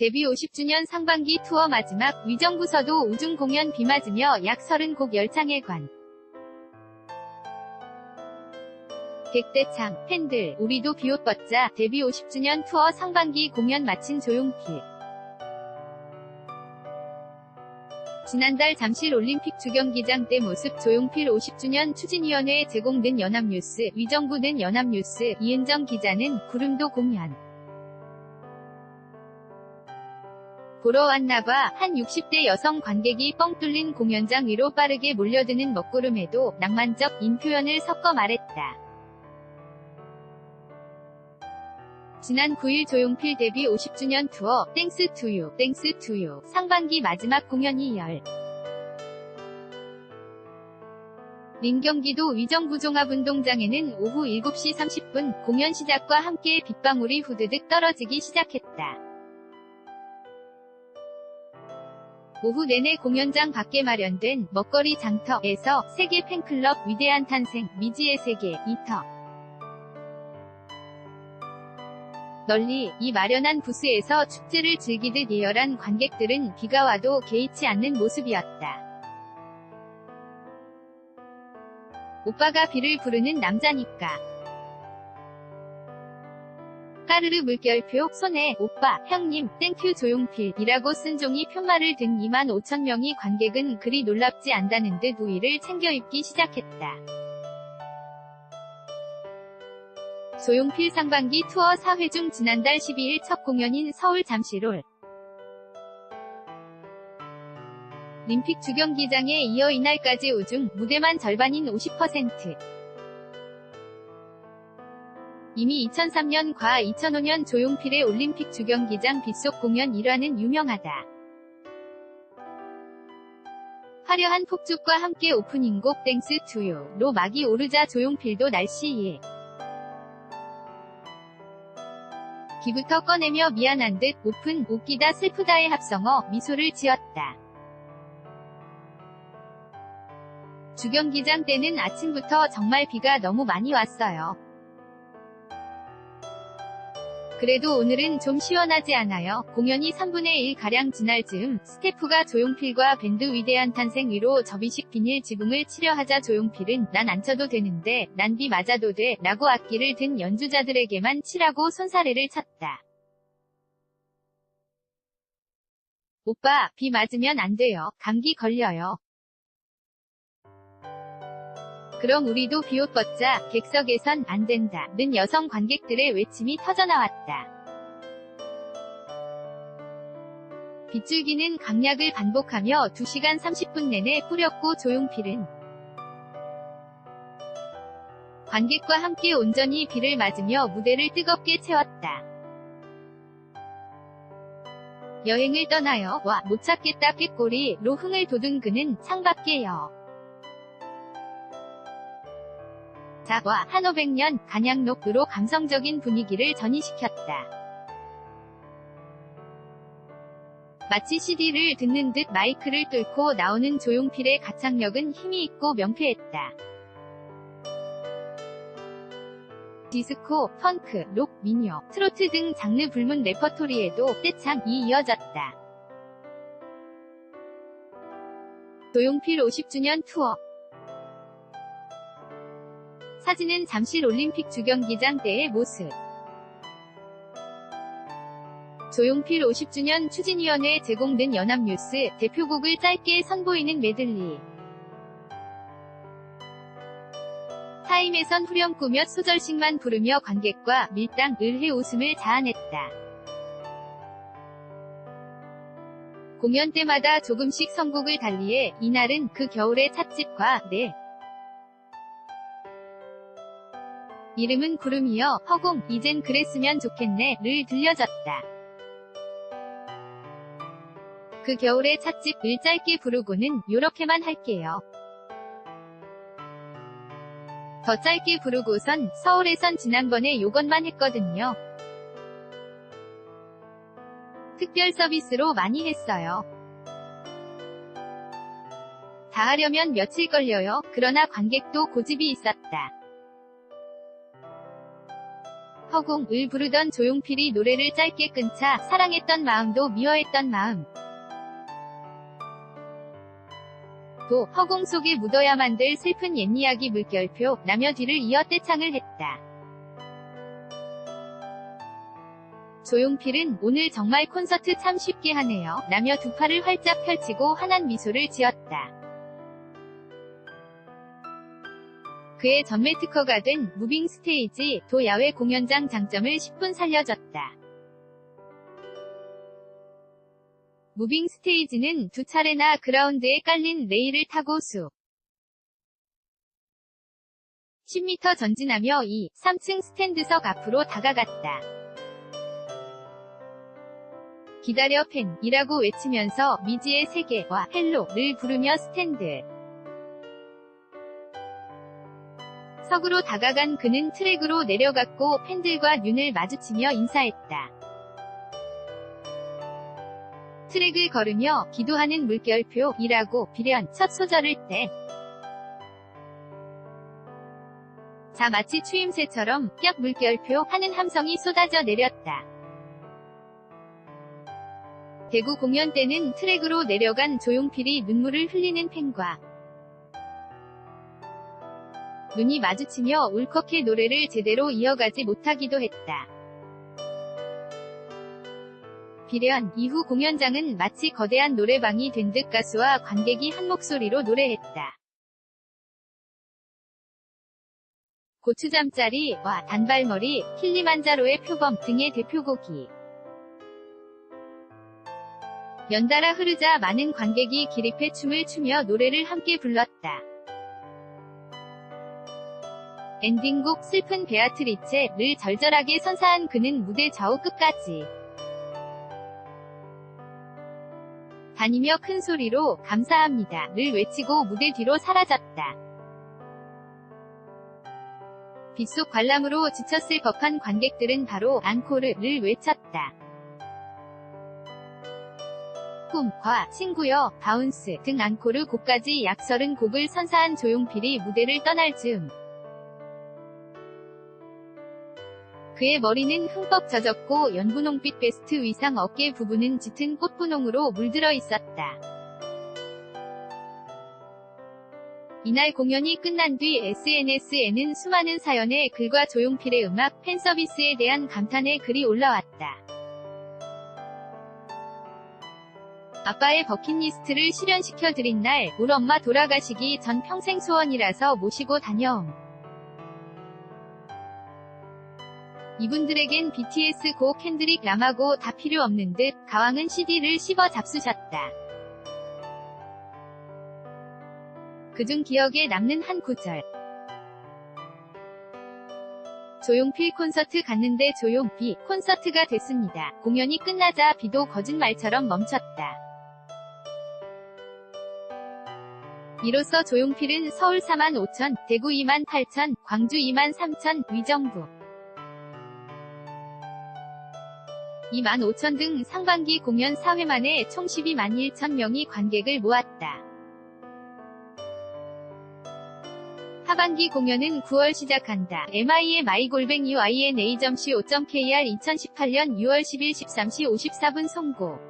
데뷔 50주년 상반기 투어 마지막 위정부서도 우중 공연 비 맞으며 약 30곡 열창에 관. 객대창, 팬들, 우리도 비옷 벗자 데뷔 50주년 투어 상반기 공연 마친 조용필. 지난달 잠실 올림픽 주경기장 때 모습 조용필 50주년 추진위원회에 제공된 연합뉴스, 위정부 는 연합뉴스, 이은정 기자는 구름도 공연. 보러 왔나봐 한 60대 여성 관객이 뻥 뚫린 공연장 위로 빠르게 몰려드는 먹구름에도 낭만적 인 표현을 섞어 말했다. 지난 9일 조용필 데뷔 50주년 투어 땡스 투유 땡스 투유 상반기 마지막 공연이 열 민경기도 위정부 종합운동장에는 오후 7시 30분 공연 시작과 함께 빗방울이 후드득 떨어지기 시작했다. 오후 내내 공연장 밖에 마련된 먹거리 장터에서 세계 팬클럽 위대한 탄생 미지의 세계 2터 널리 이 마련한 부스에서 축제를 즐기듯 예열한 관객들은 비가 와도 개의치 않는 모습이었다. 오빠가 비를 부르는 남자니까. 까르르 물결표 손에 오빠 형님 땡큐 조용필이라고 쓴 종이 편말을 든 2만 5천 명이 관객은 그리 놀랍지 않다는 듯 우위를 챙겨 입기 시작했다. 조용필 상반기 투어 4회 중 지난달 12일 첫 공연인 서울 잠실홀 림픽 주경기장에 이어 이날까지 우중 무대만 절반인 50% 이미 2003년과 2005년 조용필의 올림픽 주경기장 빗속 공연 일화는 유명하다. 화려한 폭죽과 함께 오프닝곡 땡스 투유로 막이 오르자 조용필도 날씨에 기부터 꺼내며 미안한 듯 오픈 웃기다 슬프다의 합성어 미소를 지었다. 주경기장 때는 아침부터 정말 비가 너무 많이 왔어요. 그래도 오늘은 좀 시원하지 않아요. 공연이 3분의 1가량 지날 즈음 스태프가 조용필과 밴드 위대한 탄생 위로 접이식 비닐 지붕을 치려 하자 조용필은 난 안 쳐도 되는데 난 비 맞아도 돼 라고 악기를 든 연주자들에게만 치라고 손사래를 쳤다. 오빠, 비 맞으면 안 돼요. 감기 걸려요. 그럼 우리도 비옷 벗자, 객석에선 안 된다. 는 여성 관객들의 외침이 터져나왔다. 빗줄기는 강약을 반복하며 2시간 30분 내내 뿌렸고 조용필은 관객과 함께 온전히 비를 맞으며 무대를 뜨겁게 채웠다. 여행을 떠나요. 와, 못 찾겠다 꾀꼬리로 흥을 돋은 그는 창밖에 요. 자와 한오백년 간양록으로 감성적인 분위기를 전이시켰다. 마치 CD를 듣는 듯 마이크를 뚫고 나오는 조용필의 가창력은 힘이 있고 명쾌했다. 디스코, 펑크, 록, 미녀, 트로트 등 장르 불문 레퍼토리에도 떼창이 이어졌다. 조용필 50주년 투어 사진은 잠실 올림픽 주경기장 때의 모습. 조용필 50주년 추진위원회에 제공된 연합뉴스 대표곡을 짧게 선보이는 메들리. 타임에선 후렴구 몇 소절씩만 부르며 관객과 밀당, 을해 웃음을 자아냈다. 공연 때마다 조금씩 선곡을 달리해 이날은 그 겨울의 찻집과 내 이름은 구름이여 허공 이젠 그랬으면 좋겠네 를 들려졌다. 그 겨울의 찻집을 짧게 부르고는 요렇게만 할게요. 더 짧게 부르고선 서울에선 지난번에 요것만 했거든요. 특별 서비스로 많이 했어요. 다 하려면 며칠 걸려요. 그러나 관객도 고집이 있었다. 허공을 부르던 조용필이 노래를 짧게 끊자 사랑했던 마음도 미워했던 마음. 또 허공 속에 묻어야만 될 슬픈 옛이야기 물결표 라며 뒤를 이어 떼창을 했다. 조용필은 오늘 정말 콘서트 참 쉽게 하네요. 라며 두 팔을 활짝 펼치고 환한 미소를 지었다. 그의 전매 특허가 된 무빙 스테이지 도 야외 공연장 장점을 10분 살려줬다. 무빙 스테이지는 두 차례나 그라운드에 깔린 레일을 타고 수 10m 전진하며 2, 3층 스탠드석 앞으로 다가갔다. 기다려 팬이라고 외치면서 미지의 세계와 헬로를 부르며 스탠드 석으로 다가간 그는 트랙으로 내려갔고 팬들과 눈을 마주치며 인사했다. 트랙을 걸으며 기도하는 물결표이라고 비련 첫 소절을 때. 자 마치 추임새처럼 격 물결표 하는 함성이 쏟아져 내렸다. 대구 공연 때는 트랙으로 내려간 조용필이 눈물을 흘리는 팬과 눈이 마주치며 울컥해 노래를 제대로 이어가지 못하기도 했다. 비련 이후 공연장은 마치 거대한 노래방이 된 듯 가수와 관객이 한 목소리로 노래했다. 고추잠자리 와 단발머리, 킬리만자로의 표범 등의 대표곡이 연달아 흐르자 많은 관객이 기립해 춤을 추며 노래를 함께 불렀다. 엔딩곡 슬픈 베아트리체를 절절하게 선사한 그는 무대 좌우 끝까지 다니며 큰 소리로 감사합니다를 외치고 무대 뒤로 사라졌다. 빗속 관람으로 지쳤을 법한 관객들은 바로 앙코르를 외쳤다. 꿈 과 친구여, 바운스 등 앙코르 곡까지 약 30곡을 선사한 조용필이 무대를 떠날 즈음 그의 머리는 흠뻑 젖었고 연분홍빛 베스트 위상 어깨 부분은 짙은 꽃분홍으로 물들어 있었다. 이날 공연이 끝난 뒤 SNS에는 수많은 사연에 글과 조용필의 음악 팬서비스에 대한 감탄의 글이 올라왔다. 아빠의 버킷리스트를 실현시켜 드린 날, 울 엄마 돌아가시기 전 평생 소원이라서 모시고 다녀옴. 이분들에겐 BTS 고 캔드릭 라마고 다 필요 없는 듯 가왕은 CD를 씹어 잡수셨다. 그중 기억에 남는 한 구절. 조용필 콘서트 갔는데 조용비 콘서트가 됐습니다. 공연이 끝나자 비도 거짓말처럼 멈췄다. 이로써 조용필은 서울 4만 5천, 대구 2만 8천, 광주 2만 3천, 위정부 2만 5천 등 상반기 공연 4회 만에 총 12만 1천 명이 관객을 모았다. 하반기 공연은 9월 시작한다. MI의 마이골뱅 UINA.co.kr 2018년 6월 10일 13시 54분 송고